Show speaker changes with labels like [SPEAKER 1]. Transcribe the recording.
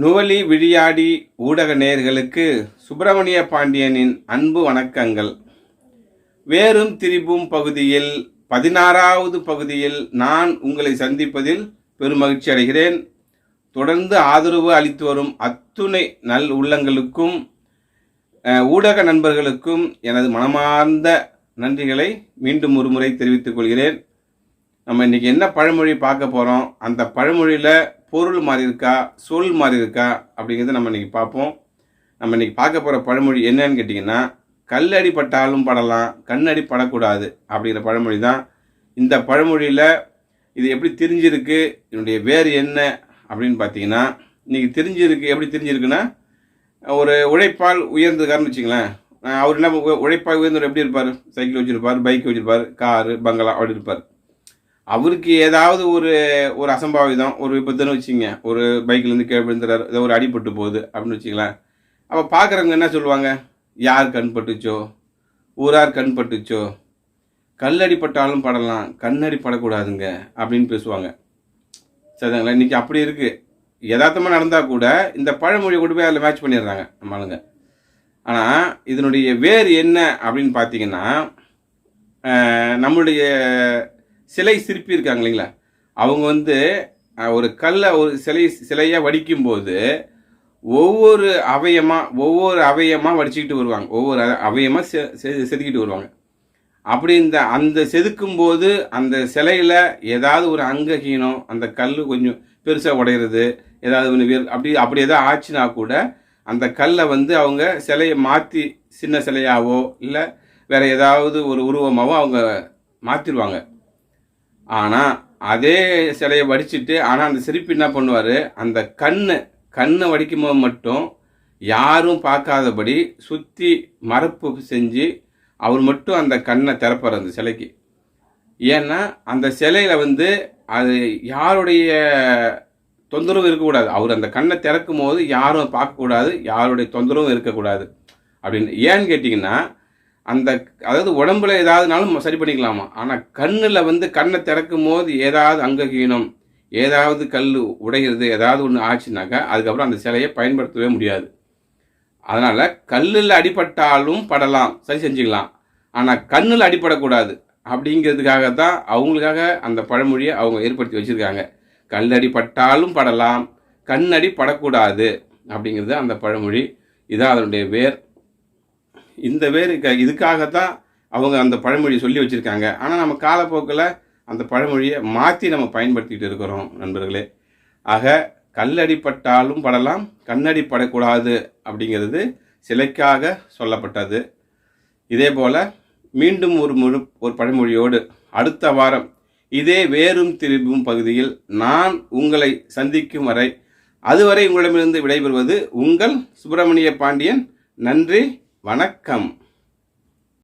[SPEAKER 1] நுவலி விழியாடி ஊடக நேயர்களுக்கு சுப்பிரமணிய பாண்டியனின் அன்பு வணக்கங்கள். வேறும் திரிபும் பகுதியில் பதினாறாவது பகுதியில் நான் உங்களை சந்திப்பதில் பெருமகிழ்ச்சி அடைகிறேன். தொடர்ந்து ஆதரவு அளித்து வரும் அத்துணை நல் உள்ளங்களுக்கும் ஊடக நண்பர்களுக்கும் எனது மனமார்ந்த நன்றிகளை மீண்டும் ஒரு முறை தெரிவித்துக் கொள்கிறேன். நம்ம இன்னைக்கு என்ன பழமொழி பார்க்க போகிறோம் அந்த பழமொழியில் பொருள் மாறி இருக்கா சொல் மாறி இருக்கா அப்படிங்கிறத நம்ம இன்றைக்கி பார்ப்போம். நம்ம இன்றைக்கி பார்க்க போகிற பழமொழி என்னன்னு கேட்டிங்கன்னா கல்லடி பட்டாலும் படலாம் கண்ணடி படக்கூடாது அப்படிங்கிற பழமொழி தான் இந்த பழமொழியில். இது எப்படி தெரிஞ்சிருக்கு இதனுடைய வேறு என்ன அப்படின்னு பார்த்தீங்கன்னா இன்றைக்கி தெரிஞ்சிருக்கு எப்படி தெரிஞ்சிருக்குன்னா ஒரு உழைப்பால் உயர்ந்திருக்காருன்னு வச்சுங்களேன் அவர் என்ன உழைப்பால் உயர்ந்தவர் எப்படி இருப்பார்? சைக்கிள் வச்சுருப்பார் பைக் வச்சிருப்பார் காரு பங்களா அப்படி இருப்பார். அவருக்கு ஏதாவது ஒரு ஒரு அசம்பாவிதம் ஒரு விபத்துன்னு வச்சுங்க ஒரு பைக்லேருந்து கீழே விழுந்துறாரு ஏதோ ஒரு அடிபட்டு போகுது அப்படின்னு வச்சுங்களேன் அப்போ பார்க்குறவங்க என்ன சொல்லுவாங்க? யார் கண் பட்டுச்சோ? ஊரார் கண் பட்டுச்சோ? கல்லடி பட்டாலும் படலாம் கண்ணடி படக்கூடாதுங்க அப்படின்னு பேசுவாங்க. சரிங்களா இன்றைக்கி அப்படி இருக்குது யதார்த்தமாக நடந்தால் கூட இந்த பழமொழியை கொண்டு போய் அதில் மேட்ச் பண்ணிடுறாங்க நம்ம ஆளுங்க. ஆனால் இதனுடைய வேர் என்ன அப்படின்னு பார்த்தீங்கன்னா நம்மளுடைய சிலை சிற்பி இருக்காங்க இல்லைங்களா அவங்க வந்து ஒரு கல்லை ஒரு சிலை சிலையாக வடிக்கும்போது ஒவ்வொரு அவயமாக ஒவ்வொரு அவயமாக வடிச்சுக்கிட்டு வருவாங்க. ஒவ்வொரு அவயமாக செ- செ- செதுக்கிட்டு வருவாங்க. அப்படி இந்த அந்த செதுக்கும் போது அந்த சிலையில் ஏதாவது ஒரு அங்ககீனம் அந்த கல் கொஞ்சம் பெருசாக உடையிறது ஏதாவது ஒன்று அப்படி அப்படி எதாவது ஆச்சுன்னா கூட அந்த கல்லை வந்து அவங்க சிலையை மாற்றி சின்ன சிலையாவோ இல்லை வேறு ஏதாவது ஒரு உருவமாகவோ அவங்க மாற்றிடுவாங்க ஆனால் அதே சிலையை வடிச்சிட்டு ஆனால் அந்த சிரிப்பு என்ன பண்ணுவார்? அந்த கண்ணு கண்ணை வடிக்கும் போது மட்டும் யாரும் பார்க்காதபடி சுற்றி மரப்பு செஞ்சு அவர் மட்டும் அந்த கண்ணை திறப்பார் அந்த சிலைக்கு. ஏன்னா அந்த சிலையில வந்து அது யாருடைய தொந்தரவும் இருக்கக்கூடாது. அவர் அந்த கண்ணை திறக்கும் போது யாரும் பார்க்கக்கூடாது யாருடைய தொந்தரவும் இருக்கக்கூடாது அப்படின்னு. ஏன்னு கேட்டிங்கன்னா அந்த அதாவது உடம்புல ஏதாவதுனாலும் சரி பண்ணிக்கலாமா? ஆனால் கண்ணில் வந்து கண்ணை திறக்கும் போது ஏதாவது அங்ககீனம் ஏதாவது கல் உடைகிறது ஏதாவது ஒன்று ஆச்சுனாக்கா அதுக்கப்புறம் அந்த சிலையை பயன்படுத்தவே முடியாது. அதனால் கல்லில் அடிபட்டாலும் படலாம் சரி செஞ்சுக்கலாம். ஆனால் கண்ணில் அடிபடக்கூடாது அப்படிங்கிறதுக்காக தான் அவங்களுக்காக அந்த பழமொழியை அவங்க ஏற்படுத்தி வச்சிருக்காங்க. கல்லடி பட்டாலும் படலாம் கண்ணடி படக்கூடாது அப்படிங்கிறது அந்த பழமொழி. இதான் அதனுடைய வேர். இந்த வேறு க- இதுக்காகத்தான் அவங்க அந்த பழமொழியை சொல்லி வச்சிருக்காங்க. ஆனால் நம்ம காலப்போக்கில் அந்த பழமொழியை மாற்றி நம்ம பயன்படுத்திகிட்டு இருக்கிறோம் நண்பர்களே. ஆக கல்லடிப்பட்டாலும் படலாம் கண்ணடி படக்கூடாது அப்படிங்கிறது சிலைக்காக சொல்லப்பட்டது. இதே போல் மீண்டும் ஒரு முழு ஒரு பழமொழியோடு அடுத்த வாரம் இதே வேறும் திரும்பும் பகுதியில் நான் உங்களை சந்திக்கும் வரை அதுவரை உங்களிடமிருந்து விடைபெறுவது உங்கள் சுப்பிரமணிய பாண்டியன். நன்றி. வணக்கம்.